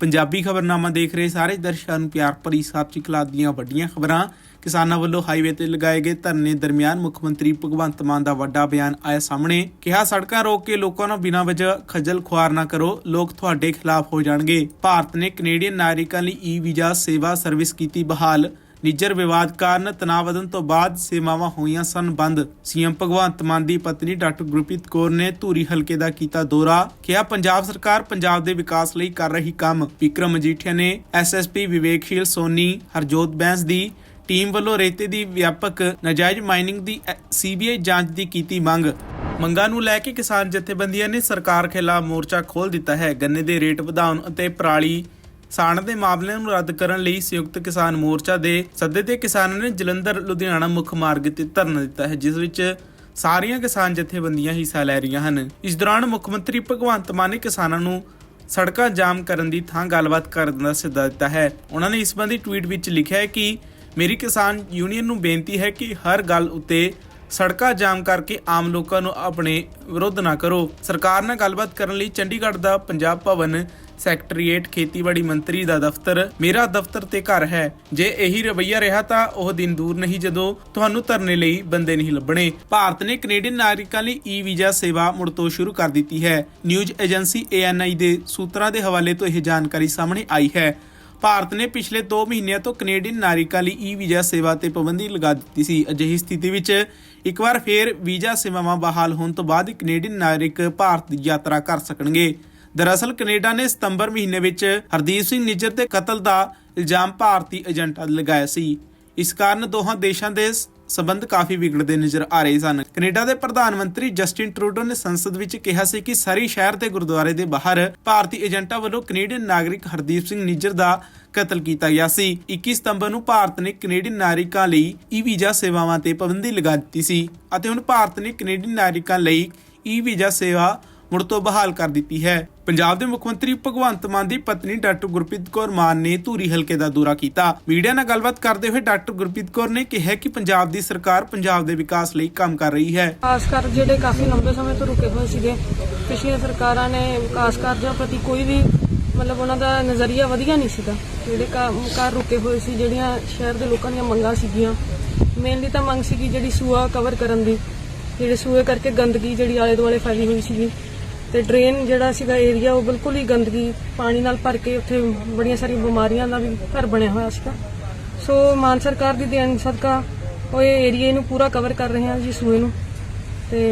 ਪੰਜਾਬੀ ਖਬਰਨਾਮਾ ਦੇਖ ਰਹੇ ਸਾਰੇ ਦਰਸ਼ਕਾਂ ਨੂੰ ਪਿਆਰ ਭਰੀ ਸਤਿ ਸ਼੍ਰੀ ਅਕਾਲ ਦੀਆਂ ਵੱਡੀਆਂ ਖਬਰਾਂ। ਕਿਸਾਨਾਂ ਵੱਲੋਂ ਹਾਈਵੇ ਤੇ ਲਗਾਏ ਗਏ ਧਰਨੇ ਦਰਮਿਆਨ ਮੁੱਖ ਮੰਤਰੀ ਭਗਵੰਤ ਮਾਨ ਦਾ ਵੱਡਾ ਬਿਆਨ ਆਇਆ ਸਾਹਮਣੇ। ਕਿਹਾ, ਸੜਕਾਂ ਰੋਕ ਕੇ ਲੋਕਾਂ ਨੂੰ ਬਿਨਾਂ ਵਜ੍ਹਾ ਖੱਜਲ ਖੁਆਰ ਨਾ ਕਰੋ, ਲੋਕ ਤੁਹਾਡੇ ਖਿਲਾਫ ਹੋ ਜਾਣਗੇ। ਭਾਰਤ ਨੇ ਕੈਨੇਡੀਅਨ ਨਾਗਰਿਕਾਂ ਲਈ ਈ ਵੀਜ਼ਾ ਸੇਵਾ ਸਰਵਿਸ ਕੀਤੀ ਬਹਾਲ। ਨਿੱਜਰ ਵਿਵਾਦ ਕਾਰਨ ਤਣਾਅ ਵਧਣ ਤੋਂ ਬਾਅਦ ਸੇਵਾਵਾਂ ਹੋਈਆਂ ਸਨ ਬੰਦ। ਸੀਐਮ ਭਗਵੰਤ ਮਾਨ ਦੀ ਪਤਨੀ ਡਾਕਟਰ ਗੁਰਪ੍ਰੀਤ ਕੌਰ ਨੇ ਧੂਰੀ ਹਲਕੇ ਦਾ ਕੀਤਾ ਦੌਰਾ, ਕਿਹਾ ਪੰਜਾਬ ਸਰਕਾਰ ਪੰਜਾਬ ਦੇ ਵਿਕਾਸ ਲਈ ਕਰ ਰਹੀ ਕੰਮ। ਵਿਕਰਮ ਮਜੀਠੀਆ ਨੇ ਐਸਐਸਪੀ ਵਿਵੇਕਸ਼ੀਲ ਸੋਨੀ, ਹਰਜੋਤ ਬੈਂਸ ਦੀ ਟੀਮ ਵੱਲੋਂ ਰੇਤੇ ਦੀ ਵਿਆਪਕ ਨਾਜਾਇਜ਼ ਮਾਈਨਿੰਗ ਦੀ ਸੀਬੀਆਈ ਜਾਂਚ ਦੀ ਕੀਤੀ ਮੰਗ। ਮੰਗਾਂ ਨੂੰ ਲੈ ਕੇ ਕਿਸਾਨ ਜਥੇਬੰਦੀਆਂ ਨੇ ਸਰਕਾਰ ਖਿਲਾਫ ਮੋਰਚਾ ਖੋਲ ਦਿੱਤਾ ਹੈ। ਗੰਨੇ ਦੇ ਰੇਟ ਵਧਾਉਣ ਅਤੇ ਪਰਾਲੀ ਸਾੜਨ ਦੇ ਮਾਮਲਿਆਂ ਨੂੰ ਰੱਦ ਕਰਨ ਲਈ ਸੰਯੁਕਤ ਕਿਸਾਨ ਮੋਰਚਾ ਦੇ ਸੱਦੇ ਤੇ ਕਿਸਾਨਾਂ ਨੇ ਜਲੰਧਰ, ਲੁਧਿਆਣਾ ਮੁੱਖ ਮਾਰਗ ਤੇ ਧਰਨਾ ਦਿੱਤਾ ਹੈ, ਜਿਸ ਵਿੱਚ ਸਾਰੀਆਂ ਕਿਸਾਨ ਜਥੇਬੰਦੀਆਂ ਹਿੱਸਾ ਲੈ ਰਹੀਆਂ ਹਨ। ਇਸ ਦੌਰਾਨ ਮੁੱਖ ਮੰਤਰੀ ਭਗਵੰਤ ਮਾਨ ਨੇ ਕਿਸਾਨਾਂ ਨੂੰ ਸੜਕਾਂ ਜਾਮ ਕਰਨ ਦੀ ਥਾਂ ਗੱਲਬਾਤ ਕਰਨ ਦਾ ਸੱਦਾ ਦਿੱਤਾ ਹੈ। ਉਹਨਾਂ ਨੇ ਇਸ ਸੰਬੰਧੀ ਟਵੀਟ ਵਿੱਚ ਲਿਖਿਆ ਹੈ ਕਿ ਮੇਰੀ ਕਿਸਾਨ ਯੂਨੀਅਨ ਨੂੰ ਬੇਨਤੀ ਹੈ ਕਿ ਹਰ ਗੱਲ ਉੱਤੇ ਸੜਕਾਂ ਜਾਮ ਕਰਕੇ ਆਮ ਲੋਕਾਂ ਨੂੰ ਆਪਣੇ ਵਿਰੋਧ ਨਾ ਕਰੋ। ਸਰਕਾਰ ਨਾਲ ਗੱਲਬਾਤ ਕਰਨ ਲਈ ਚੰਡੀਗੜ੍ਹ ਦਾ ਪੰਜਾਬ ਭਵਨ ਸੈਕਟਰੀਏਟ ਖੇਤੀਬਾੜੀ ਮੰਤਰੀ ਦਾ ਦਫ਼ਤਰ ਮੇਰਾ ਦਫ਼ਤਰ ਤੇ ਘਰ ਹੈ। ਜੇ ਇਹੀ ਰਵੱਈਆ ਰਿਹਾ ਤਾਂ ਉਹ ਦਿਨ ਦੂਰ ਨਹੀਂ ਜਦੋਂ ਤੁਹਾਨੂੰ ਧਰਨੇ ਲਈ ਬੰਦੇ ਨਹੀਂ ਲੱਭਣੇ। ਭਾਰਤ ਨੇ ਕੈਨੇਡੀਅਨ ਨਾਗਰਿਕਾਂ ਲਈ ਈ ਵੀਜ਼ਾ ਸੇਵਾ ਮੁੜ ਤੋਂ ਸ਼ੁਰੂ ਕਰ ਦਿੱਤੀ ਹੈ। ਨਿਊਜ਼ ਏਜੰਸੀ ਏਐਨਆਈ ਦੇ ਸੂਤਰਾਂ ਦੇ ਹਵਾਲੇ ਤੋਂ ਇਹ ਜਾਣਕਾਰੀ ਸਾਹਮਣੇ ਆਈ ਹੈ। ਭਾਰਤ ਨੇ ਪਿਛਲੇ 2 ਮਹੀਨਿਆਂ ਤੋਂ ਕੈਨੇਡੀਅਨ ਨਾਗਰਿਕਾਂ ਲਈ ਈ ਵੀਜ਼ਾ ਸੇਵਾ ਤੇ ਪਾਬੰਦੀ ਲਗਾ ਦਿੱਤੀ ਸੀ। ਅਜਿਹੀ ਸਥਿਤੀ ਵਿੱਚ ਇੱਕ ਵਾਰ ਫੇਰ ਵੀਜ਼ਾ ਸੇਵਾਵਾਂ ਬਹਾਲ ਹੋਣ ਤੋਂ ਬਾਅਦ ਕੈਨੇਡੀਅਨ ਨਾਗਰਿਕ ਭਾਰਤ ਦੀ ਯਾਤਰਾ ਕਰ ਸਕਣਗੇ। ਦਰਅਸਲ ਕੈਨੇਡਾ ਨੇ ਸਤੰਬਰ ਮਹੀਨੇ ਵਿੱਚ ਹਰਦੀਪ ਸਿੰਘ ਨਿੱਜਰ ਦੇ ਕਤਲ ਦਾ ਇਲਜ਼ਾਮ ਭਾਰਤੀ ਏਜੰਟਾਂ ਤੇ ਲਗਾਇਆ ਸੀ। ਇਸ ਕਾਰਨ ਦੋਹਾਂ ਦੇਸ਼ਾਂ ਦੇ ਸ- ਸਬੰਧ ਕਾਫੀ ਵਿਗੜਦੇ ਨਜ਼ਰ ਆ ਰਹੇ ਸਨ। ਕੈਨੇਡਾ ਦੇ ਪ੍ਰਧਾਨ ਮੰਤਰੀ ਜਸਟਿਨ ਟਰੂਡੋ ਨੇ ਸੰਸਦ ਵਿੱਚ ਕਿਹਾ ਸੀ ਕਿ ਸਰੀ ਸ਼ਹਿਰ ਦੇ ਗੁਰਦੁਆਰੇ ਦੇ ਬਾਹਰ ਭਾਰਤੀ ਏਜੰਟਾਂ ਵੱਲੋਂ ਕੈਨੇਡੀਅਨ ਨਾਗਰਿਕ ਹਰਦੀਪ ਸਿੰਘ ਨਿੱਜਰ ਦਾ ਕਤਲ ਕੀਤਾ ਗਿਆ ਸੀ। 21 ਸਤੰਬਰ ਨੂੰ ਭਾਰਤ ਨੇ ਕੈਨੇਡੀਅਨ ਨਾਗਰਿਕਾਂ ਲਈ ਈ ਵੀਜ਼ਾ ਸੇਵਾਵਾਂ ਤੇ ਪਾਬੰਦੀ ਲਗਾ ਦਿੱਤੀ ਸੀ ਅਤੇ ਹੁਣ ਭਾਰਤ ਨੇ ਕੈਨੇਡੀਅਨ ਨਾਗਰਿਕਾਂ ਲਈ ਈ ਵੀਜ਼ਾ ਸੇਵਾ ਮੁੜ ਤੋਂ ਬਹਾਲ ਕਰ ਦਿੱਤੀ ਹੈ। ਪੰਜਾਬ ਦੇ ਮੁੱਖ ਮੰਤਰੀ ਭਗਵੰਤ ਮਾਨ ਦੀ ਪਤਨੀ ਡਾਕਟਰ ਗੁਰਪ੍ਰੀਤ ਕੌਰ ਮਾਨ ਨੇ ਧੂਰੀ ਹਲਕੇ ਦਾ ਦੌਰਾ ਕੀਤਾ। ਮੀਡੀਆ ਨਾਲ ਗੱਲਬਾਤ ਕਰਦੇ ਹੋਏ ਡਾਕਟਰ ਗੁਰਪ੍ਰੀਤ ਕੌਰ ਨੇ ਕਿਹਾ ਕਿ ਪੰਜਾਬ ਦੀ ਸਰਕਾਰ ਪੰਜਾਬ ਦੇ ਵਿਕਾਸ ਲਈ ਕੰਮ ਕਰ ਰਹੀ ਹੈ। ਵਿਕਾਸ ਕਾਰਜ ਜਿਹੜੇ ਕਾਫੀ ਲੰਬੇ ਸਮੇਂ ਤੋਂ ਰੁਕੇ ਹੋਏ ਸੀਗੇ, ਪਿਛਲੀਆਂ ਸਰਕਾਰਾਂ ਨੇ ਵਿਕਾਸ ਕਾਰਜਾਂ ਪ੍ਰਤੀ ਕੋਈ ਵੀ ਮਤਲਬ ਉਹਨਾਂ ਦਾ ਨਜ਼ਰੀਆ ਵਧੀਆ ਨਹੀਂ ਸੀਗਾ। ਜਿਹੜੇ ਕੰਮ ਕਾਰ ਰੁਕੇ ਹੋਏ ਸੀ, ਜਿਹੜੀਆਂ ਸ਼ਹਿਰ ਦੇ ਲੋਕਾਂ ਦੀਆਂ ਮੰਗਾਂ ਸੀਗੀਆਂ ਮੇਨਲੀ ਤਾਂ ਮੰਗ ਸੀਗੀ ਜਿਹੜੀ ਸੂਆ ਕਵਰ ਕਰਨ ਦੀ, ਜਿਹੜੇ ਸੂਏ ਕਰਕੇ ਗੰਦਗੀ ਜਿਹੜੀ ਆਲੇ ਦੁਆਲੇ ਫੈਲੀ ਹੋਈ ਸੀਗੀ। ਤੇ ਡਰੇਨ ਜਿਹੜਾ ਸੀਗਾ ਏਰੀਆ ਉਹ ਬਿਲਕੁਲ ਹੀ ਗੰਦਗੀ, ਪਾਣੀ ਨਾਲ ਭਰ ਕੇ ਉੱਥੇ ਬੜੀਆਂ ਸਾਰੀਆਂ ਬਿਮਾਰੀਆਂ ਦਾ ਵੀ ਘਰ ਬਣਿਆ ਹੋਇਆ ਸੀਗਾ। ਸੋ ਮਾਨ ਸਰਕਾਰ ਦੀ ਦੇਣ ਸਦਕਾ ਉਹ ਇਹ ਏਰੀਏ ਨੂੰ ਪੂਰਾ ਕਵਰ ਕਰ ਰਹੇ ਹਾਂ ਜੀ ਸੂਏ ਨੂੰ। ਤੇ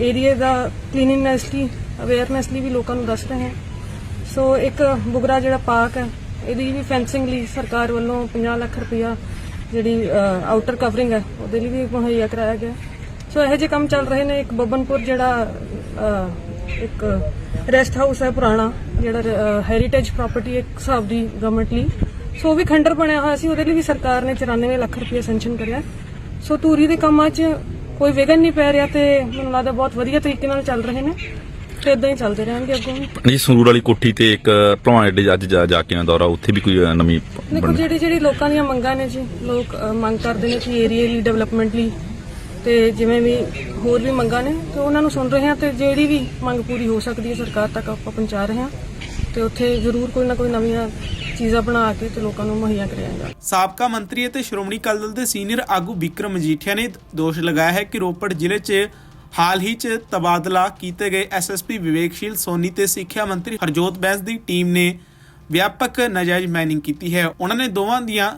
ਏਰੀਏ ਦਾ ਕਲੀਨਿੰਗਨੈਸ ਲਈ ਅਵੇਅਰਨੈਸ ਲਈ ਵੀ ਲੋਕਾਂ ਨੂੰ ਦੱਸ ਰਹੇ ਹਾਂ। ਸੋ ਇੱਕ ਬੁਗਰਾ ਜਿਹੜਾ ਪਾਰਕ ਹੈ, ਇਹਦੀ ਵੀ ਫੈਂਸਿੰਗ ਲਈ ਸਰਕਾਰ ਵੱਲੋਂ 50 ਲੱਖ ਰੁਪਇਆ ਜਿਹੜੀ ਆਊਟਰ ਕਵਰਿੰਗ ਹੈ, ਉਹਦੇ ਲਈ ਵੀ ਮੁਹੱਈਆ ਕਰਾਇਆ ਗਿਆ। ਸੋ ਇਹੋ ਜਿਹੇ ਕੰਮ ਚੱਲ ਰਹੇ ਨੇ, ਇੱਕ ਬੱਬਨਪੁਰ ਜਿਹੜਾ ਇੱਕ ਰੈਸਟ ਹਾਊਸ ਹੈ ਪੁਰਾਣਾ ਜਿਹੜਾ ਹੈਰੀਟੇਜ ਪ੍ਰਾਪਰਟੀ ਇੱਕ ਹਿਸਾਬ ਦੀ ਗਵਰਨਮੈਂਟ ਲਈ। ਸੋ ਉਹ ਵੀ ਖੰਡਰ ਬਣਿਆ ਹੋਇਆ ਸੀ ਉਹਦੇ ਲਈ ਵੀ ਸਰਕਾਰ ਨੇ 94 ਲੱਖ ਰੁਪਏ ਸੈਂਕਸ਼ਨ ਕਰਿਆ। ਸੋ ਧੂਰੀ ਦੇ ਕੰਮਾਂ 'ਚ ਕੋਈ ਵਿਘਨ ਨਹੀਂ ਪੈ ਰਿਹਾ ਤੇ ਮੈਨੂੰ ਲੱਗਦਾ ਬਹੁਤ ਵਧੀਆ ਤਰੀਕੇ ਨਾਲ ਚੱਲ ਰਹੇ ਨੇ ਤੇ ਇਦਾਂ ਹੀ ਚੱਲਦੇ ਰਹਿਣਗੇ ਅੱਗੋਂ ਵੀ। ਜੀ ਸੰਗਰੂਰ ਵਾਲੀ ਕੋਠੀ ਤੇ ਇੱਕ ਭਲਵਾਨ ਅੱਡੇ ਅੱਜ ਜਾ ਜਾ ਕੇ ਆਇਆ ਦੌਰਾ ਉੱਥੇ ਵੀ ਕੋਈ ਨਵੀਂ ਦੇਖੋ ਜਿਹੜੀ ਜਿਹੜੀ ਲੋਕਾਂ ਦੀਆਂ ਮੰਗਾਂ ਨੇ ਜੀ ਲੋਕ ਮੰਗ ਕਰਦੇ ਨੇ ਕਿ ਏਰੀਆ ਲਈ ਡਿਵੈਲਪਮੈਂਟ ਲਈ ਤੇ ਜਿਵੇਂ ਵੀ ਹੋਰ ਵੀ ਮੰਗਾਂ ਨੇ, ਤੇ ਉਹਨਾਂ ਨੂੰ ਸੁਣ ਰਹੇ ਹਾਂ ਤੇ ਜਿਹੜੀ ਵੀ ਮੰਗ ਪੂਰੀ ਹੋ ਸਕਦੀ ਹੈ ਸਰਕਾਰ ਤੱਕ ਆਪਾਂ ਪਹੁੰਚਾ ਰਹੇ ਹਾਂ ਤੇ ਉੱਥੇ ਜ਼ਰੂਰ ਕੋਈ ਨਾ ਕੋਈ ਨਵੀਆਂ ਚੀਜ਼ਾਂ ਬਣਾ ਕੇ ਤੇ ਲੋਕਾਂ ਨੂੰ ਮੁਹੱਈਆ ਕਰਿਆ ਸਾਬਕਾ ਮੰਤਰੀ ਅਤੇ ਸ਼੍ਰੋਮਣੀ ਅਕਾਲੀ ਦਲ ਦੇ ਸੀਨੀਅਰ ਆਗੂ ਵਿਕਰਮ ਮਜੀਠੀਆ ਨੇ ਦੋਸ਼ ਲਗਾਇਆ ਹੈ ਕਿ ਰੋਪੜ ਜ਼ਿਲ੍ਹੇ 'ਚ ਹਾਲ ਹੀ 'ਚ ਤਬਾਦਲਾ ਕੀਤੇ ਗਏ ਐਸਐਸਪੀ ਵਿਵੇਕਸ਼ੀਲ ਸੋਨੀ ਤੇ ਸਿੱਖਿਆ ਮੰਤਰੀ ਹਰਜੋਤ ਬੈਂਸ ਦੀ ਟੀਮ ਨੇ ਵਿਆਪਕ ਨਾਜਾਇਜ਼ ਮਾਈਨਿੰਗ ਕੀਤੀ ਹੈ। ਉਹਨਾਂ ਨੇ ਦੋਵਾਂ ਦੀਆਂ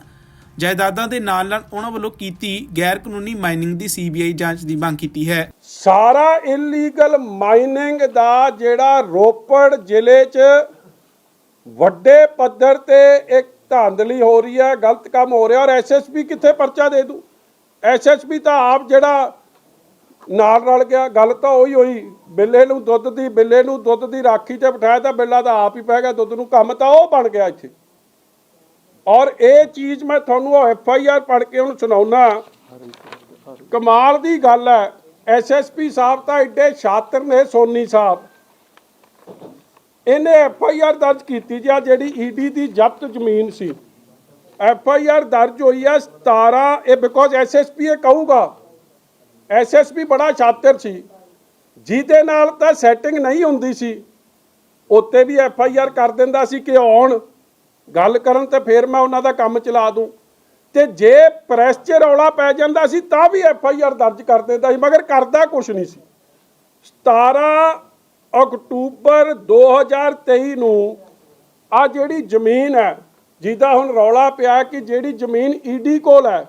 ਜਾਇਦਾਦਾਂ ਦੇ ਨਾਲ ਨਾਲ ਉਹਨਾਂ ਵੱਲੋਂ ਕੀਤੀ ਗੈਰ ਕਾਨੂੰਨੀ ਮਾਈਨਿੰਗ ਦੀ ਸੀਬੀਆਈ ਜਾਂਚ ਦੀ ਮੰਗ ਕੀਤੀ ਹੈ। ਸਾਰਾ ਇਲੀਗਲ ਮਾਈਨਿੰਗ ਦਾ ਜਿਹੜਾ ਰੋਪੜ ਜ਼ਿਲ੍ਹੇ 'ਚ ਵੱਡੇ ਪੱਧਰ ਤੇ ਇੱਕ ਧਾਂਦਲੀ ਹੋ ਰਹੀ ਹੈ, ਗਲਤ ਕੰਮ ਹੋ ਰਿਹਾ ਔਰ ਐਸਐਸਪੀ ਕਿੱਥੇ ਪਰਚਾ ਦੇ ਦੂ ਐਸਐਸਪੀ ਤਾਂ ਆਪ ਜਿਹੜਾ ਨਾਲ ਰਲ ਗਿਆ, ਗੱਲ ਤਾਂ ਉਹੀ ਹੋਈ, ਬਿੱਲੇ ਨੂੰ ਦੁੱਧ ਦੀ, ਬਿੱਲੇ ਨੂੰ ਦੁੱਧ ਦੀ ਰਾਖੀ ਤੇ ਬਿਠਾਇਆ ਤਾਂ ਬਿੱਲਾ ਤਾਂ ਆਪ ਹੀ ਪੈ ਗਿਆ, ਦੁੱਧ ਨੂੰ ਕੰਮ ਤਾਂ ਉਹ ਬਣ ਗਿਆ ਇੱਥੇ। ਔਰ ਇਹ ਚੀਜ਼ ਮੈਂ ਤੁਹਾਨੂੰ ਐਫ ਆਈ ਆਰ ਪੜ੍ਹ ਕੇ ਹੁਣ ਸੁਣਾਉਣਾ ਕਮਾਲ ਦੀ ਗੱਲ ਹੈ। ਐਸ ਐੱਸ ਪੀ ਸਾਹਿਬ ਤਾਂ ਐਡੇ ਛਾਤਰ ਨੇ, ਸੋਨੀ ਸਾਹਿਬ। ਇਹਨੇ ਐਫ ਆਈ ਆਰ ਦਰਜ ਕੀਤੀ ਜੀ, ਆਹ ਜਿਹੜੀ ਈਡੀ ਦੀ ਜ਼ਬਤ ਜ਼ਮੀਨ ਸੀ। ਐਫ ਆਈ ਆਰ ਦਰਜ ਹੋਈ ਆ 17 ਇਹ ਬਿਕੋਜ਼ ਐਸ ਐਸ ਪੀ ਇਹ ਕਹੂਗਾ। ਐਸ ਐਸ ਪੀ ਬੜਾ ਛਾਤਰ ਸੀ। ਜਿਹਦੇ ਨਾਲ ਤਾਂ ਸੈਟਿੰਗ ਨਹੀਂ ਹੁੰਦੀ ਸੀ। ਉੱਤੇ ਵੀ ਐਫ ਆਈ ਆਰ ਕਰ ਦਿੰਦਾ ਸੀ ਕਿ ਆਉਣ। ਗੱਲ ਕਰਨ ਤੇ ਫਿਰ ਮੈਂ ਉਹਨਾਂ ਦਾ ਕੰਮ ਚਲਾ ਦੂੰ। ਤੇ ਜੇ ਪ੍ਰੈਸ 'ਚ ਰੌਲਾ ਪੈ ਜਾਂਦਾ ਸੀ, ਤਾਂ ਵੀ ਐਫ ਆਈ ਆਰ ਦਰਜ ਕਰ ਦਿੰਦਾ ਸੀ, ਮਗਰ ਕਰਦਾ ਕੁਝ ਨਹੀਂ ਸੀ। 17 ਅਕਤੂਬਰ 2023 ਨੂੰ ਆ ਜਿਹੜੀ ਜ਼ਮੀਨ ਹੈ, ਜਿਹਦਾ ਹੁਣ ਰੌਲਾ ਪਿਆ ਕਿ ਜਿਹੜੀ ਜ਼ਮੀਨ ਈਡੀ ਕੋਲ ਹੈ,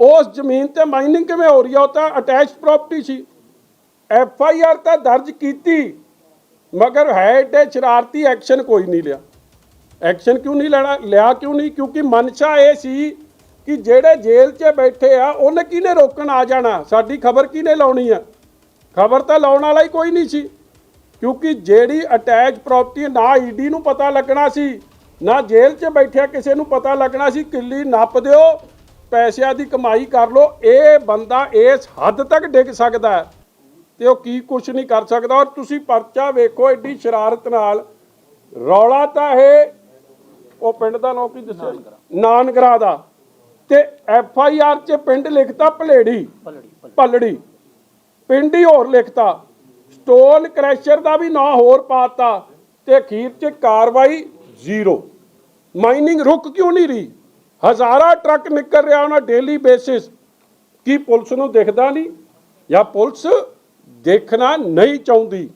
ਉਸ ਜ਼ਮੀਨ ਤੇ ਮਾਈਨਿੰਗ ਕਿਵੇਂ ਹੋ ਰਹੀ ਹੈ ਉਹ ਤਾਂ ਅਟੈਚ ਪ੍ਰਾਪਰਟੀ ਸੀ। ਐਫ ਆਈ ਆਰ ਤਾਂ ਦਰਜ ਕੀਤੀ, ਮਗਰ ਹੈ ਏਡੇ ਸ਼ਰਾਰਤੀ ਐਕਸ਼ਨ ਕੋਈ ਨਹੀਂ ਲਿਆ। ਐਕਸ਼ਨ ਕਿਉਂ ਨਹੀਂ ਲੈਣਾ, ਲਿਆ ਕਿਉਂ ਨਹੀਂ? ਕਿਉਂਕਿ ਮਨਸ਼ਾ ਇਹ ਸੀ ਕਿ ਜਿਹੜੇ ਜੇਲ੍ਹ 'ਚ ਬੈਠੇ ਆ, ਉਹਨੇ ਕਿਹਨੇ ਰੋਕਣ ਆ ਜਾਣਾ? ਸਾਡੀ ਖਬਰ ਕਿਹਨੇ ਲਾਉਣੀ ਆ? ਖਬਰ ਤਾਂ ਲਾਉਣ ਵਾਲਾ ਹੀ ਕੋਈ ਨਹੀਂ ਸੀ। ਕਿਉਂਕਿ ਜਿਹੜੀ ਅਟੈਚ ਪ੍ਰਾਪਰਟੀ ਨਾ ਈਡੀ ਨੂੰ ਪਤਾ ਲੱਗਣਾ ਸੀ, ਨਾ ਜੇਲ੍ਹ 'ਚ ਬੈਠਿਆ ਕਿਸੇ ਨੂੰ ਪਤਾ ਲੱਗਣਾ ਸੀ, ਕਿੱਲੀ ਨੱਪ ਦਿਓ, ਪੈਸਿਆਂ ਦੀ ਕਮਾਈ ਕਰ ਲਓ, ਇਹ ਬੰਦਾ ਇਸ ਹੱਦ ਤੱਕ ਡਿੱਗ ਸਕਦਾ ਹੈ ਤੇ ਉਹ ਕੀ ਕੁਝ ਨਹੀਂ ਕਰ ਸਕਦਾ। ਔਰ ਤੁਸੀਂ ਪਰਚਾ ਵੇਖੋ ਐਡੀ ਸ਼ਰਾਰਤ ਨਾਲ। ਰੌਲਾ ਤਾਂ ਇਹ ਉਹ ਪਿੰਡ ਦਾ ਨਾਮ ਕੀ ਦੱਸਿਆ ਨਾਨਗਰਾ ਦਾ। ਤੇ ਐਫ ਆਈ ਆਰ 'ਚ ਪਿੰਡ ਲਿਖਤਾ ਭਲੇੜੀ। ਭੱਲੜੀ। ਪਿੰਡ ਹੀ ਹੋਰ ਲਿਖਤਾ। ਸਟੋਨ ਕ੍ਰੈਸ਼ਰ ਦਾ ਵੀ ਨਾਂ ਹੋਰ ਪਾਤਾ ਤੇ ਅਖੀਰ 'ਚ ਕਾਰਵਾਈ ਜ਼ੀਰੋ। ਮਾਈਨਿੰਗ ਰੁਕ ਕਿਉਂ ਨਹੀਂ ਰਹੀ? ਹਜ਼ਾਰਾਂ ਟਰੱਕ ਨਿਕਲ ਰਿਹਾ ਉਹਨਾਂ ਡੇਲੀ ਬੇਸਿਸ। ਕੀ ਪੁਲਿਸ ਨੂੰ ਦਿਖਦਾ ਨਹੀਂ? ਜਾਂ ਪੁਲਿਸ ਦੇਖਣਾ ਨਹੀਂ ਚਾਹੁੰਦੀ?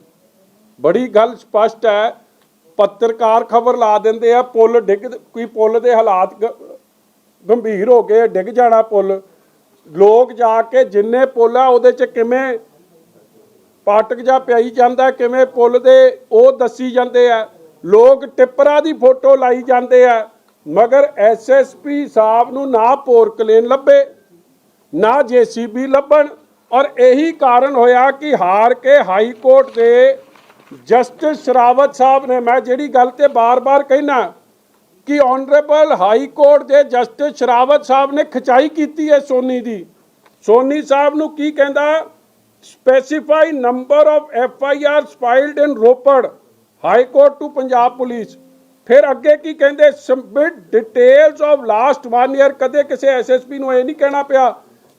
ਬੜੀ ਗੱਲ ਸਪਸ਼ਟ ਹੈ ਪੱਤਰਕਾਰ ਖਬਰ ਲਾ ਦਿੰਦੇ ਆ, ਪੁੱਲ ਡਿੱਗ ਕੋਈ ਪੁੱਲ ਦੇ ਹਾਲਾਤ ਗ- ਗੰਭੀਰ ਹੋ ਗਏ, ਡਿੱਗ ਜਾਣਾ ਪੁੱਲ। ਲੋਕ ਜਾ ਕੇ ਜਿੰਨੇ ਪੁੱਲ ਆ, ਉਹਦੇ ਚ ਕਿਵੇਂ ਪਾਟਕ ਜਾਂ ਪਿਆਈ ਜਾਂਦਾ, ਕਿਵੇਂ ਪੁੱਲ ਦੇ ਉਹ ਦੱਸੀ ਜਾਂਦੇ ਆ। ਲੋਕ ਟਿੱਪਰਾਂ ਦੀ ਫੋਟੋ ਲਾਈ ਜਾਂਦੇ ਆ, ਮਗਰ ਐਸਐਸਪੀ ਸਾਹਿਬ ਨੂੰ ਨਾ ਪੋਰਕਲੇਨ ਲੱਭੇ, ਨਾ ਜੀਸੀਬੀ ਲੱਭਣ। ਔਰ ਇਹੀ ਕਾਰਨ ਹੋਇਆ ਕਿ ਹਾਰ ਕੇ ਹਾਈ ਕੋਰਟ ਦੇ ਜਸਟਿਸ ਸ਼ਰਾਵਤ ਸਾਹਿਬ ਨੇ, ਮੈਂ ਜਿਹੜੀ ਗੱਲ ਤੇ ਬਾਰ-ਬਾਰ ਕਹਿਣਾ ਕਿ ਆਨਰੇਬਲ ਹਾਈ ਕੋਰਟ ਦੇ ਜਸਟਿਸ ਸ਼ਰਾਵਤ ਸਾਹਿਬ ਨੇ ਖਚਾਈ ਕੀਤੀ ਹੈ ਸੋਨੀ ਦੀ। ਸੋਨੀ ਸਾਹਿਬ ਨੂੰ ਕੀ ਕਹਿੰਦਾ? Specify number of F I R filed in Ropar high court to Punjab police. ਫਿਰ ਅੱਗੇ ਕੀ ਕਹਿੰਦੇ? Submit details of last 1 year ਕਦੇ ਕਿਸੇ ਐਸਐਸਪੀ ਨੂੰ ਇਹ ਨਹੀਂ ਕਹਿਣਾ ਪਿਆ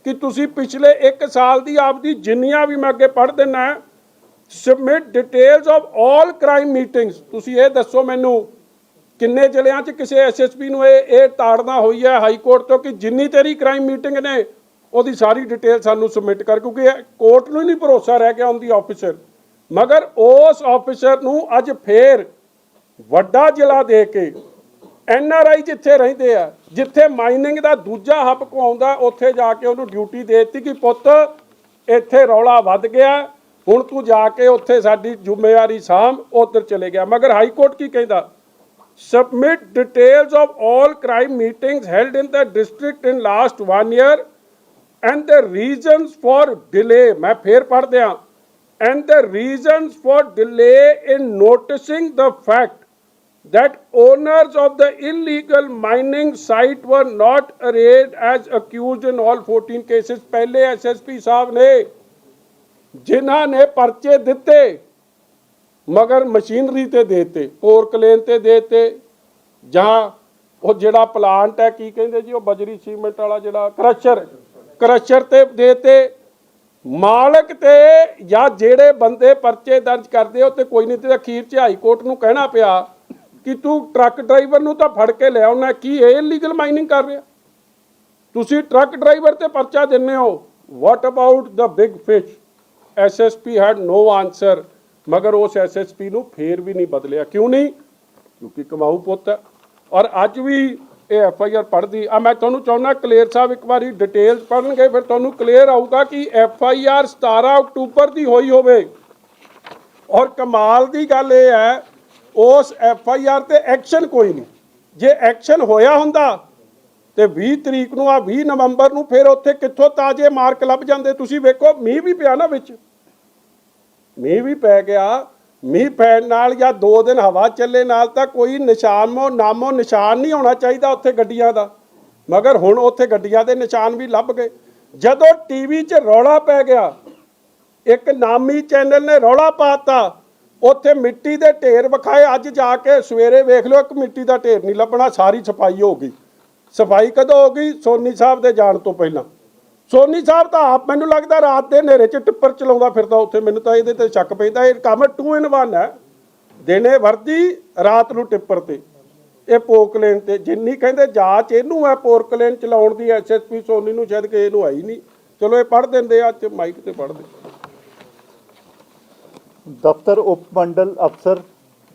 ਕਿ ਤੁਸੀਂ ਪਿਛਲੇ 1 ਸਾਲ ਦੀ ਆਪਦੀ ਜਿੰਨੀਆਂ ਵੀ ਮੈਂ ਅੱਗੇ ਪੜ੍ਹ ਦਿੰਨਾ submit details of all crime meetings ਤੁਸੀਂ ਇਹ ਦੱਸੋ ਮੈਨੂੰ ਕਿੰਨੇ ਜ਼ਿਲ੍ਹਿਆਂ 'ਚ ਕਿਸੇ ਐਸਐਸਪੀ ਨੂੰ ਇਹ ਇਹ ਤਾੜਨਾ ਹੋਈ ਹੈ ਹਾਈ ਕੋਰਟ ਤੋਂ ਕਿ ਜਿੰਨੀ ਤੇਰੀ ਕ੍ਰਾਈਮ ਮੀਟਿੰਗ ਨੇ, ਉਹਦੀ ਸਾਰੀ ਡਿਟੇਲ ਸਾਨੂੰ ਸਬਮਿਟ ਕਰ, ਕਿਉਂਕਿ ਕੋਰਟ ਨੂੰ ਹੀ ਨਹੀਂ ਭਰੋਸਾ ਰਹਿ ਗਿਆ ਉਹਦੀ ਆਫੀਸਰ ਮਗਰ ਉਸ ਆਫੀਸਰ ਨੂੰ ਅੱਜ ਫੇਰ ਵੱਡਾ ਜ਼ਿਲ੍ਹਾ ਦੇ ਕੇ ਐਨ ਆਰ ਆਈ ਜਿੱਥੇ ਰਹਿੰਦੇ ਆ, ਜਿੱਥੇ ਮਾਈਨਿੰਗ ਦਾ ਦੂਜਾ ਹੱਬ ਆਉਂਦਾ ਉੱਥੇ ਜਾ ਕੇ ਉਹਨੂੰ ਡਿਊਟੀ ਦੇ ਦਿੱਤੀ ਕਿ ਪੁੱਤ, ਇੱਥੇ ਰੌਲਾ ਵੱਧ ਗਿਆ। ਹੁਣ ਤੂੰ ਜਾ ਕੇ ਉੱਥੇ ਸਾਡੀ ਜ਼ਿੰਮੇਵਾਰੀ ਸਾਂਭ ਉੱਧਰ ਚਲੇ ਗਿਆ ਮਗਰ ਹਾਈ ਕੋਰਟ ਕੀ ਕਹਿੰਦਾ submit details of all crime meetings held in the district in last one year and the reasons for delay ਮੈਂ ਫੇਰ ਪੜ੍ਹ ਦਿਆਂ and the reasons for delay in noticing the fact that owners of the illegal mining site were not arraigned as accused in all 14 cases ਪਹਿਲੇ SSP ਸਾਹਿਬ ਨੇ ਜਿਨ੍ਹਾਂ ਨੇ ਪਰਚੇ ਦਿੱਤੇ, ਮਗਰ ਮਸ਼ੀਨਰੀ ਤੇ ਦੇਤੇ, ਪੋਰਕਲੇਨ ਤੇ ਦੇਤੇ, ਜਾਂ ਉਹ ਜਿਹੜਾ ਪਲਾਂਟ ਹੈ, ਕੀ ਕਹਿੰਦੇ ਜੀ, ਉਹ ਬਜਰੀ ਸੀਮੈਂਟ ਵਾਲਾ ਜਿਹੜਾ ਕ੍ਰਸ਼ਰ ਕ੍ਰਸ਼ਰ ਤੇ ਦੇਤੇ, ਮਾਲਕ ਤੇ ਜਾਂ ਜਿਹੜੇ ਬੰਦੇ ਪਰਚੇ ਦਰਜ ਕਰਦੇ, ਉਹ ਤੇ ਕੋਈ ਨਹੀਂ, ਤੇ ਅਖੀਰ ਚ ਹਾਈ ਕੋਰਟ ਨੂੰ ਕਹਿਣਾ ਪਿਆ ਕਿ ਤੂੰ ਟਰੱਕ ਡਰਾਈਵਰ ਨੂੰ ਤਾਂ ਫੜ ਕੇ ਲੈ ਆਉਣਾ, ਕੀ ਇਹ ਇਲੀਗਲ ਮਾਈਨਿੰਗ ਕਰ ਰਿਹਾ? ਤੁਸੀਂ ਟਰੱਕ ਡਰਾਈਵਰ ਤੇ ਪਰਚਾ ਦਿੰਨੇ ਹੋ what about the big fish SSP had no answer ਮਗਰ ਉਸ ਐਸਐਸਪੀ ਨੂੰ ਫੇਰ ਵੀ ਨਹੀਂ ਬਦਲਿਆ ਕਿਉਂ ਨਹੀਂ ਕਿਉਂਕਿ ਕਮਾਊ ਪੁੱਤ ਹੈ ਔਰ ਅੱਜ ਵੀ ਇਹ ਐਫ ਆਈ ਆਰ ਪੜ੍ਹਦੀ ਆ ਮੈਂ ਤੁਹਾਨੂੰ ਚਾਹੁੰਦਾ ਕਲੀਅਰ ਸਾਹਿਬ ਇੱਕ ਵਾਰੀ ਡਿਟੇਲ ਪੜ੍ਹਨਗੇ ਫਿਰ ਤੁਹਾਨੂੰ ਕਲੀਅਰ ਆਊਗਾ ਕਿ ਐਫ ਆਈ ਆਰ 17 ਅਕਤੂਬਰ ਦੀ ਹੋਈ ਹੋਵੇ ਔਰ ਕਮਾਲ ਦੀ ਗੱਲ ਇਹ ਹੈ ਉਸ ਐਫ ਆਈ ਆਰ ਤੇ ਐਕਸ਼ਨ ਕੋਈ ਨਹੀਂ ਜੇ ਐਕਸ਼ਨ ਹੋਇਆ ਹੁੰਦਾ ਤੇ 20 ਤਰੀਕ ਨੂੰ ਆ 20 ਨਵੰਬਰ ਨੂੰ ਫਿਰ ਉੱਥੇ ਕਿੱਥੋਂ ਤਾਜ਼ੇ ਮਾਰਕ ਲੱਭ ਜਾਂਦੇ ਤੁਸੀਂ ਵੇਖੋ ਮੀਂਹ ਵੀ ਪਿਆ ਨਾ ਵਿੱਚ ਮੀਂਹ ਵੀ ਪੈ ਗਿਆ। ਮੀਂਹ ਪੈਣ ਨਾਲ ਜਾਂ 2 ਦਿਨ ਹਵਾ ਚੱਲੇ ਨਾਲ ਤਾਂ ਕੋਈ ਨਿਸ਼ਾਨੋ ਨਾਮੋ ਨਿਸ਼ਾਨ ਨਹੀਂ ਹੋਣਾ ਚਾਹੀਦਾ ਉੱਥੇ ਗੱਡੀਆਂ ਦਾ। ਮਗਰ ਹੁਣ ਉੱਥੇ ਗੱਡੀਆਂ ਦੇ ਨਿਸ਼ਾਨ ਵੀ ਲੱਭ ਗਏ। ਜਦੋਂ ਟੀਵੀ 'ਚ ਰੌਲਾ ਪੈ ਗਿਆ, ਇੱਕ ਨਾਮੀ ਚੈਨਲ ਨੇ ਰੌਲਾ ਪਾਤਾ, ਉੱਥੇ ਮਿੱਟੀ ਦੇ ਢੇਰ ਵਿਖਾਏ। ਅੱਜ ਜਾ ਕੇ ਸਵੇਰੇ ਵੇਖ ਲਿਓ, ਇੱਕ ਮਿੱਟੀ ਦਾ ਢੇਰ ਨਹੀਂ ਲੱਭਣਾ, ਸਾਰੀ ਸਫ਼ਾਈ ਹੋ ਗਈ। ਸਫ਼ਾਈ ਕਦੋਂ ਹੋ ਗਈ? ਸੋਨੀ ਸਾਹਿਬ ਦੇ ਜਾਣ ਤੋਂ ਪਹਿਲਾਂ। ਸੋਨੀ ਸਾਹਿਬ ਤਾਂ ਆਪ ਮੈਨੂੰ ਲੱਗਦਾ ਰਾਤ ਦੇ ਹਨੇਰੇ 'ਚ ਟਿੱਪਰ ਚਲਾਉਂਦਾ ਫਿਰਦਾ ਉੱਥੇ, ਮੈਨੂੰ ਤਾਂ ਇਹਦੇ ਤੇ ਸ਼ੱਕ ਪੈਂਦਾ। ਇਹ ਕੰਮ 2 ਇਨ 1 ਹੈ। ਦਿਨੇ ਵਰਦੀ, ਰਾਤ ਨੂੰ ਟਿੱਪਰ ਤੇ। ਇਹ ਪੋਕਲੇਨ ਤੇ, ਜਿੰਨੀ ਕਹਿੰਦੇ ਜਾਂਚ ਇਹਨੂੰ ਹੈ, ਪੋਰਕਲੇਨ ਚਲਾਉਣ ਦੀ ਐਸਐਸਪੀ ਸੋਨੀ ਨੂੰ ਸ਼ਾਇਦ ਕਿ ਇਹਨੂੰ ਆਈ ਨਹੀਂ। ਚਲੋ ਇਹ ਪੜ੍ਹ ਦਿੰਦੇ ਆ, ਅੱਜ ਮਾਈਕ ਤੇ ਪੜ੍ਹ ਦਫ਼ਤਰ ਉਪ ਮੰਡਲ ਅਫਸਰ,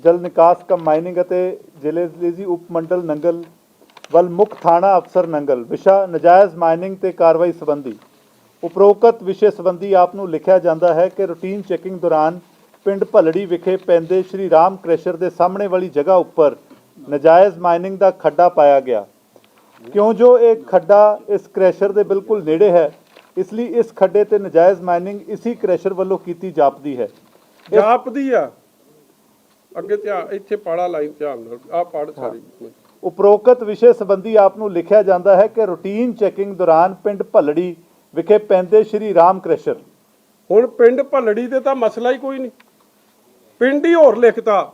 ਜਲ ਨਿਕਾਸ ਕਮ ਮਾਈਨਿੰਗ ਅਤੇ ਜ਼ਿਲ੍ਹੇ ਉਪ ਮੰਡਲ ਨੰਗਲ ਵੱਲ ਮੁੱਖ ਥਾਣਾ ਅਫਸਰ ਨੰਗਲ, ਵਿਸ਼ਾ ਨਜਾਇਜ਼ ਮਾਈਨਿੰਗ ਤੇ ਕਾਰਵਾਈ ਸੰਬੰਧੀ। ਉਪਰੋਕਤ ਵਿਸ਼ੇ ਸੰਬੰਧੀ ਆਪ ਨੂੰ ਲਿਖਿਆ ਜਾਂਦਾ ਹੈ ਕਿ ਰੂਟੀਨ ਚੈਕਿੰਗ ਦੌਰਾਨ ਪਿੰਡ ਭਲੜੀ ਵਿਖੇ ਪੈਂਦੇ ਸ਼੍ਰੀ ਰਾਮ ਕ੍ਰੈਸ਼ਰ ਦੇ ਸਾਹਮਣੇ ਵਾਲੀ ਜਗ੍ਹਾ ਉੱਪਰ ਨਜਾਇਜ਼ ਮਾਈਨਿੰਗ ਦਾ ਖੱਡਾ ਪਾਇਆ ਗਿਆ। ਕਿਉਂ ਜੋ ਇਹ ਖੱਡਾ ਇਸ ਕ੍ਰੈਸ਼ਰ ਦੇ ਬਿਲਕੁਲ ਨੇੜੇ ਹੈ, ਇਸ ਲਈ ਇਸ ਖੱਡੇ ਤੇ ਨਜਾਇਜ਼ ਮਾਈਨਿੰਗ ਇਸੀ ਕ੍ਰੈਸ਼ਰ ਵੱਲੋਂ ਕੀਤੀ ਜਾਪਦੀ ਹੈ। ਜਾਪਦੀ ਆ। ਅੱਗੇ ਧਿਆਨ ਇੱਥੇ ਪਾੜਾ ਲਾਈਨ ਧਿਆਨ ਨਾਲ ਆ ਪੜ ਸਾਰੀ। ਉਪਰੋਕਤ ਵਿਸ਼ੇ ਸੰਬੰਧੀ ਆਪ ਨੂੰ ਲਿਖਿਆ ਜਾਂਦਾ ਹੈ ਕਿ ਰੂਟੀਨ ਚੈਕਿੰਗ ਦੌਰਾਨ ਪਿੰਡ ਭੱਲੜੀ ਵਿਖੇ ਪੈਂਦੇ ਸ਼੍ਰੀ ਰਾਮ ਕ੍ਰਿਸ਼ਨ। ਹੁਣ ਪਿੰਡ ਭੱਲੜੀ ਦੇ ਤਾਂ ਮਸਲਾ ਹੀ ਕੋਈ ਨਹੀਂ। ਪਿੰਡ ਹੀ ਹੋਰ ਲਿਖਤਾ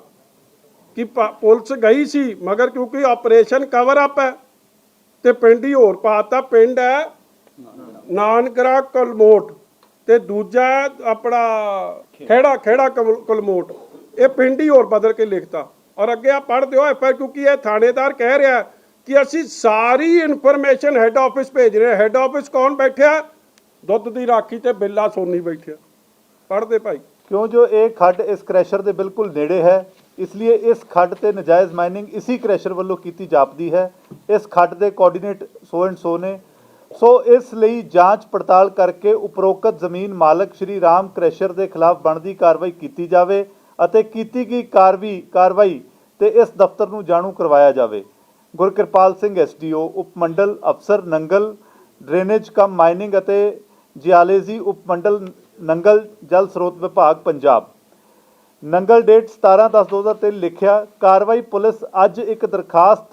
ਕਿ ਪ- ਪੁਲਿਸ ਗਈ ਸੀ, ਮਗਰ ਕਿਉਂਕਿ ਆਪਰੇਸ਼ਨ ਕਵਰ ਅਪ ਹੈ ਤੇ ਪਿੰਡ ਹੀ ਹੋਰ ਪਾਤਾ। ਪਿੰਡ ਹੈ ਨਾਨਕਰਾ ਕਲਮੋਟ ਤੇ ਦੂਜਾ ਆਪਣਾ ਖੇੜਾ ਖੇੜਾ ਕਲ- ਕਲਮੋਟ। ਇਹ ਪਿੰਡ ਹੀ ਹੋਰ ਬਦਲ ਕੇ ਲਿਖਤਾ। ਔਰ ਅੱਗੇ ਆ ਪੜ੍ਹ ਦਿਓ, ਐਫ ਕਿਉਂਕਿ ਇਹ ਥਾਣੇਦਾਰ ਕਹਿ ਰਿਹਾ ਕਿ ਅਸੀਂ ਸਾਰੀ ਇਨਫੋਰਮੇਸ਼ਨ ਹੈੱਡ ਆਫਿਸ ਭੇਜ ਰਹੇ ਹੈੱਡ ਆਫਿਸ ਕੌਣ ਬੈਠਿਆ? ਦੁੱਧ ਦੀ ਰਾਖੀ ਤੇ ਬਿੱਲਾ ਸੋਨੀ ਬੈਠਿਆ। ਪੜ੍ਹਦੇ ਭਾਈ। ਕਿਉਂ ਜੋ ਇਹ ਖੱਡ ਇਸ ਕ੍ਰੈਸ਼ਰ ਦੇ ਬਿਲਕੁਲ ਨੇੜੇ ਹੈ, ਇਸ ਲਈ ਇਸ ਖੱਡ ਤੇ ਨਜਾਇਜ਼ ਮਾਈਨਿੰਗ ਇਸੀ ਕ੍ਰੈਸ਼ਰ ਵੱਲੋਂ ਕੀਤੀ ਜਾਪਦੀ ਹੈ। ਇਸ ਖੱਡ ਦੇ ਕੋਆਰਡੀਨੇਟ ਸੋ ਐਂਡ ਸੋ ਨੇ। ਸੋ ਇਸ ਲਈ ਜਾਂਚ ਪੜਤਾਲ ਕਰਕੇ ਉਪਰੋਕਤ ਜ਼ਮੀਨ ਮਾਲਕ ਸ਼੍ਰੀ ਰਾਮ ਕ੍ਰੈਸ਼ਰ ਦੇ ਖਿਲਾਫ ਬਣਦੀ ਕਾਰਵਾਈ ਕੀਤੀ ਜਾਵੇ। ਅਤੇ ਕੀਤੀ ਗਈ ਕਾਰਵਾਈ ਕਾਰਵਾਈ ਤੇ ਇਸ ਦਫ਼ਤਰ ਨੂੰ ਜਾਣੂ ਕਰਵਾਇਆ ਜਾਵੇ। ਗੁਰਕਿਰਪਾਲ ਸਿੰਘ ਐਸਡੀਓ ਉਪ ਮੰਡਲ ਅਫਸਰ ਨੰਗਲ, ਡਰੇਨੇਜ ਕਮ ਮਾਈਨਿੰਗ ਅਤੇ ਜਿਆਲੇਜੀ ਉਪ ਮੰਡਲ ਨੰਗਲ, ਜਲ ਸਰੋਤ ਵਿਭਾਗ, ਪੰਜਾਬ। ਨੰਗਲ ਡੇਟ 17/10/2003 ਲਿਖਿਆ, ਕਾਰਵਾਈ ਪੁਲਿਸ ਅੱਜ ਇੱਕ ਦਰਖਾਸਤ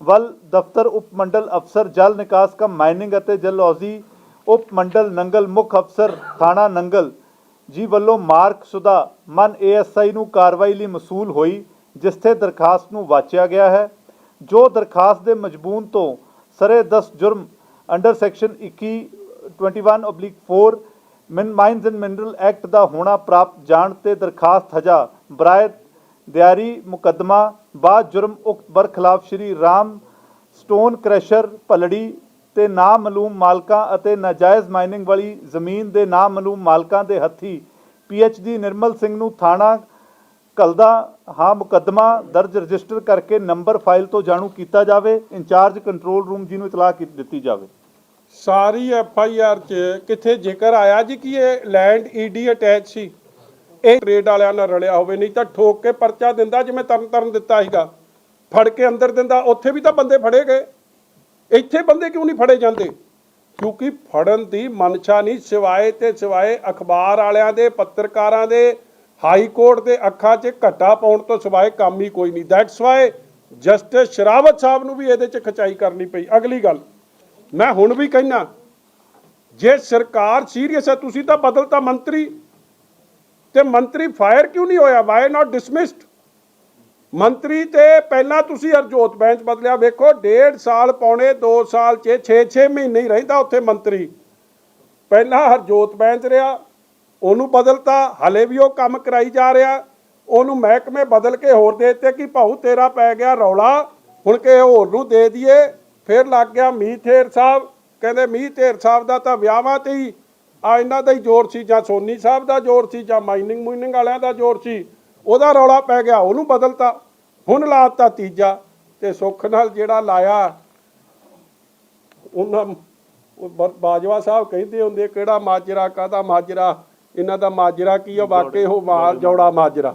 ਵੱਲ ਦਫ਼ਤਰ ਉਪ ਮੰਡਲ ਅਫਸਰ ਜਲ ਨਿਕਾਸ ਕਮ ਮਾਈਨਿੰਗ ਅਤੇ ਜਲੌਜੀ ਉਪ ਮੰਡਲ ਨੰਗਲ ਮੁੱਖ ਅਫਸਰ ਥਾਣਾ ਨੰਗਲ ਜੀ ਵੱਲੋਂ ਮਾਰਕ ਸੁਦਾ ਮਨ ਏਐਸਆਈ ਨੂੰ ਕਾਰਵਾਈ ਲਈ ਮਸੂਲ ਹੋਈ, ਜਿਸ ਦਰਖਾਸਤ ਨੂੰ ਵਾਚਿਆ ਗਿਆ ਹੈ, ਜੋ ਦਰਖਾਸਤ ਦੇ ਮਜਬੂਨ ਤੋਂ ਸਰੇ 10 ਜੁਰਮ under section 21 21/4 min, mines and mineral act ਦਾ ਹੋਣਾ ਪ੍ਰਾਪਤ ਜਾਣ ਤੇ ਦਰਖਾਸਤ ਹਜਾ ਬਰਾਏ ਦਿਆਰੀ ਮੁਕੱਦਮਾ ਬਾ ਜੁਰਮ ਉਕਤ ਬਰ ਖਿਲਾਫ ਸ਼੍ਰੀ ਰਾਮ ਸਟੋਨ ਕ੍ਰੈਸ਼ਰ ਭਲੜੀ ਤੇ ਨਾਮਲੂਮ ਮਾਲਕਾਂ ਅਤੇ ਨਾਜਾਇਜ਼ ਮਾਈਨਿੰਗ ਵਾਲੀ ਜ਼ਮੀਨ ਦੇ ਨਾਮਲੂਮ ਮਾਲਕਾਂ ਦੇ ਹੱਥੀ ਡੀ ਨਿਰਮਲ ਸਿੰਘ ਨੂੰ ਥਾਣਾ ਕਲਦਾ ਹਾਂ ਮੁਕੱਦਮਾ ਦਰਜ ਰਜਿਸਟਰ ਕਰਕੇ ਨੰਬਰ ਫਾਈਲ ਤੋਂ ਜਾਣੂ ਕੀਤਾ ਜਾਵੇ। ਇੰਚਾਰਜ ਕੰਟਰੋਲ ਰੂਮ ਜੀ ਨੂੰ ਇਤਲਾਹ ਦਿੱਤੀ ਜਾਵੇ। ਸਾਰੀ ਐਫ ਆਈ ਆਰ ਚ ਕਿੱਥੇ ਜ਼ਿਕਰ ਆਇਆ ਜੀ ਕਿ ਇਹ ਲੈਂਡ ਈਡੀ ਅਟੈਚ ਸੀ? ਇਹ ਟ੍ਰੇਡ ਵਾਲਿਆਂ ਨਾਲ ਰਲਿਆ ਹੋਵੇ, ਨਹੀਂ ਤਾਂ ਠੋਕ ਕੇ ਪਰਚਾ ਦਿੰਦਾ ਜਿਵੇਂ ਤਰਨ ਤਰਨ ਦਿੱਤਾ ਸੀਗਾ। ਫੜ ਕੇ ਅੰਦਰ ਦਿੰਦਾ, ਉੱਥੇ ਵੀ ਤਾਂ ਬੰਦੇ ਫੜੇ ਗਏ। ਇੱਥੇ ਬੰਦੇ ਕਿਉਂ ਨਹੀਂ ਫੜੇ ਜਾਂਦੇ? ਕਿਉਂਕਿ ਫੜਨ ਦੀ ਮਨਸ਼ਾ ਨਹੀਂ, ਸਿਵਾਏ ਤੇ ਸਿਵਾਏ ਅਖਬਾਰ ਵਾਲਿਆਂ ਦੇ, ਪੱਤਰਕਾਰਾਂ ਦੇ, ਹਾਈ ਕੋਰਟ ਦੇ ਅੱਖਾਂ 'ਚ ਘੱਟਾ ਪਾਉਣ ਤੋਂ ਸਿਵਾਏ ਕੰਮ ਹੀ ਕੋਈ ਨਹੀਂ। That's why justice Sehrawat Sahib ਨੂੰ ਵੀ ਇਹਦੇ 'ਚ ਖਚਾਈ ਕਰਨੀ ਪਈ। ਅਗਲੀ ਗੱਲ, ਮੈਂ ਹੁਣ ਵੀ ਕਹਿਣਾ ਜੇ ਸਰਕਾਰ ਸੀਰੀਅਸ ਹੈ, ਤੁਸੀਂ ਤਾਂ ਬਦਲਤਾ ਮੰਤਰੀ, ਤੇ ਮੰਤਰੀ ਫਾਇਰ ਕਿਉਂ ਨਹੀਂ ਹੋਇਆ? ਵਾਈ ਨਾਟ ਡਿਸਮਿਸਡ ਮੰਤਰੀ ਤੇ ਪਹਿਲਾਂ ਤੁਸੀਂ ਹਰਜੋਤ ਬੈਂਚ ਬਦਲਿਆ, ਵੇਖੋ, ਡੇਢ ਸਾਲ ਪੌਣੇ 2 ਸਾਲ ਚ 6-6 ਮਹੀਨੇ ਹੀ ਰਹਿੰਦਾ ਉੱਥੇ ਮੰਤਰੀ। ਪਹਿਲਾਂ ਹਰਜੋਤ ਬੈਂਚ ਰਿਹਾ, ਉਹਨੂੰ ਬਦਲਤਾ, ਹਲੇ ਵੀ ਉਹ ਕੰਮ ਕਰਾਈ ਜਾ ਰਿਹਾ। ਉਹਨੂੰ ਮਹਿਕਮੇ ਬਦਲ ਕੇ ਹੋਰ ਦੇ ਦਿੱਤੇ ਕਿ ਭਾਊ ਤੇਰਾ ਪੈ ਗਿਆ ਰੌਲਾ, ਹੁਣ ਕਿ ਹੋਰ ਨੂੰ ਦੇ ਦਈਏ। ਫਿਰ ਲੱਗ ਗਿਆ ਮੀਥੇਰ ਸਾਹਿਬ, ਕਹਿੰਦੇ ਮੀਥੇਰ ਸਾਹਿਬ ਦਾ ਤਾਂ ਵਿਆਹਾਂ ਤੇ ਹੀ, ਆ ਇਹਨਾਂ ਦਾ ਹੀ ਜ਼ੋਰ ਸੀ, ਜਾਂ ਸੋਨੀ ਸਾਹਿਬ ਦਾ ਜ਼ੋਰ ਸੀ, ਜਾਂ ਮਾਈਨਿੰਗ ਮੂਨਿੰਗ ਵਾਲਿਆਂ ਦਾ ਜ਼ੋਰ ਸੀ, ਉਹਦਾ ਰੌਲਾ ਪੈ ਗਿਆ, ਉਹਨੂੰ ਬਦਲਤਾ। ਹੁਣ ਲਾਤਾ ਤੀਜਾ ਤੇ ਸੁੱਖ ਨਾਲ ਜਿਹੜਾ ਲਾਇਆ ਉਹਨਾਂ ਬਾਜਵਾ ਸਾਹਿਬ ਕਹਿੰਦੇ ਹੁੰਦੇ ਕਿਹੜਾ ਮਾਜਰਾ ਕਾਦਾ ਮਾਜਰਾ? ਇਹਨਾਂ ਦਾ ਮਾਜਰਾ ਕੀ ਆ? ਵਾਕਈ ਉਹ ਮਾਲ ਜੋੜਾ ਮਾਜਰਾ।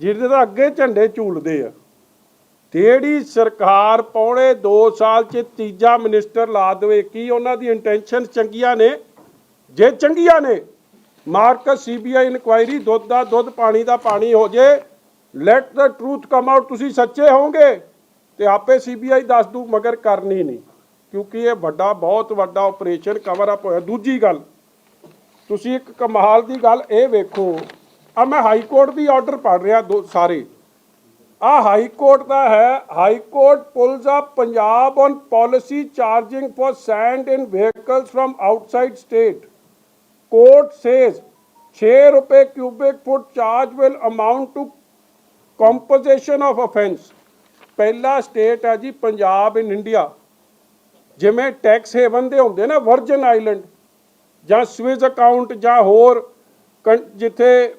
ਜਿਹਦੇ ਤਾਂ ਅੱਗੇ ਝੰਡੇ ਝੂਲਦੇ ਆ। ਜਿਹੜੀ ਸਰਕਾਰ ਪੌਣੇ 2 ਸਾਲ ਚ ਤੀਜਾ ਮਿਨਿਸਟਰ ਲਾ ਦੇਵੇ। ਕੀ ਉਹਨਾਂ ਦੀ ਇੰਟੈਂਸ਼ਨ ਚੰਗੀਆਂ ਨੇ? ਜੇ ਚੰਗੀਆਂ ਨੇ ਮਾਰਕਸ ਸੀਬੀਆਈ ਇਨਕੁਆਇਰੀ ਦੁੱਧ ਦਾ ਦੁੱਧ ਪਾਣੀ ਦਾ ਪਾਣੀ ਹੋ ਜੇ let the truth come out ਤੁਸੀਂ ਸੱਚੇ ਹੋਵੋਗੇ। ਤੇ ਆਪੇ ਸੀਬੀਆਈ ਦੱਸ ਦੂ, ਮਗਰ ਕਰਨੀ ਨਹੀਂ। ਕਿਉਂਕਿ ਇਹ ਵੱਡਾ, ਬਹੁਤ ਵੱਡਾ ਆਪਰੇਸ਼ਨ ਕਵਰ ਅਪ ਹੋਇਆ। ਦੂਜੀ ਗੱਲ, ਤੁਸੀਂ ਇੱਕ ਕਮਾਲ ਦੀ ਗੱਲ ਇਹ ਵੇਖੋ। ਆ ਮੈਂ ਹਾਈ ਕੋਰਟ ਦੀ ਆਰਡਰ ਪੜ੍ਹ ਰਿਹਾ ਦੋ ਸਾਰੇ। ਆ ਹਾਈ ਕੋਰਟ ਦਾ ਹੈ high court pulls up Punjab on policy charging for sand in vehicles from outside state court says 6 ਰੁਪਏ cubic foot charge will amount to composition of offence ਪਹਿਲਾ state ਹੈ ਜੀ ਪੰਜਾਬ ਇਨ ਇੰਡੀਆ ਜਿਵੇਂ tax haven ਦੇ ਹੁੰਦੇ ਨਾ Virgin Island ਜਾਂ Swiss account ਜਾਂ ਹੋਰ ਕੰ- ਜਿੱਥੇ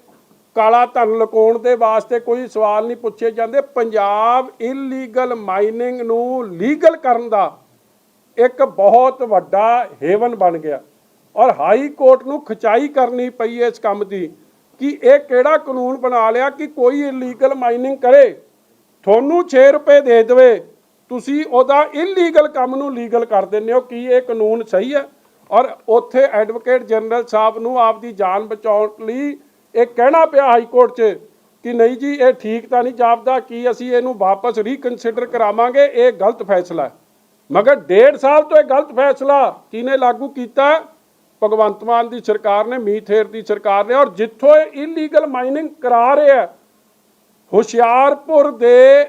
ਕਾਲਾ ਧਨ ਲੁਕਾਉਣ ਦੇ ਵਾਸਤੇ ਕੋਈ ਸਵਾਲ ਨਹੀਂ ਪੁੱਛੇ ਜਾਂਦੇ, ਪੰਜਾਬ ਇਲੀਗਲ ਮਾਈਨਿੰਗ ਨੂੰ ਲੀਗਲ ਕਰਨ ਦਾ ਇੱਕ ਬਹੁਤ ਵੱਡਾ ਹੇਵਨ ਬਣ ਗਿਆ। ਔਰ ਹਾਈ ਕੋਰਟ ਨੂੰ ਖਚਾਈ ਕਰਨੀ ਪਈ ਇਸ ਕੰਮ ਦੀ। ਕਿ ਇਹ ਕਿਹੜਾ ਕਾਨੂੰਨ ਬਣਾ ਲਿਆ ਕਿ ਕੋਈ ਇਲੀਗਲ ਮਾਈਨਿੰਗ ਕਰੇ? ਤੁਹਾਨੂੰ 6 ਰੁਪਏ ਦੇ ਦੇਵੇ। ਤੁਸੀਂ ਉਹਦਾ ਇਲੀਗਲ ਕੰਮ ਨੂੰ ਲੀਗਲ ਕਰ ਦਿੰਦੇ ਹੋ ਕੀ ਇਹ ਕਾਨੂੰਨ ਸਹੀ ਹੈ। ਔਰ ਉੱਥੇ ਐਡਵੋਕੇਟ ਜਨਰਲ ਸਾਹਿਬ ਨੂੰ ਆਪਦੀ ਜਾਨ ਬਚਾਉਣ ਲਈ ਇਹ ਕਹਿਣਾ ਪਿਆ ਹਾਈ ਕੋਰਟ 'ਚ ਕਿ ਨਹੀਂ ਜੀ, ਇਹ ਠੀਕ ਤਾਂ ਨਹੀਂ ਜਾਪਦਾ ਕੀ ਅਸੀਂ ਇਹਨੂੰ ਵਾਪਸ ਰੀਕਨਸੀਡਰ ਕਰਾਵਾਂਗੇ, ਇਹ ਗਲਤ ਫੈਸਲਾ ਹੈ। ਮਗਰ ਡੇਢ ਸਾਲ ਤੋਂ ਇਹ ਗਲਤ ਫੈਸਲਾ ਕਿਹਨੇ ਲਾਗੂ ਕੀਤਾ? ਭਗਵੰਤ ਮਾਨ ਦੀ ਸਰਕਾਰ ਨੇ ਮੀਥੇਰ ਦੀ ਸਰਕਾਰ ਨੇ ਔਰ ਜਿੱਥੋਂ ਇਹ ਇਲੀਗਲ ਮਾਈਨਿੰਗ ਕਰਾ ਰਿਹਾ ਹੁਸ਼ਿਆਰਪੁਰ ਦੇ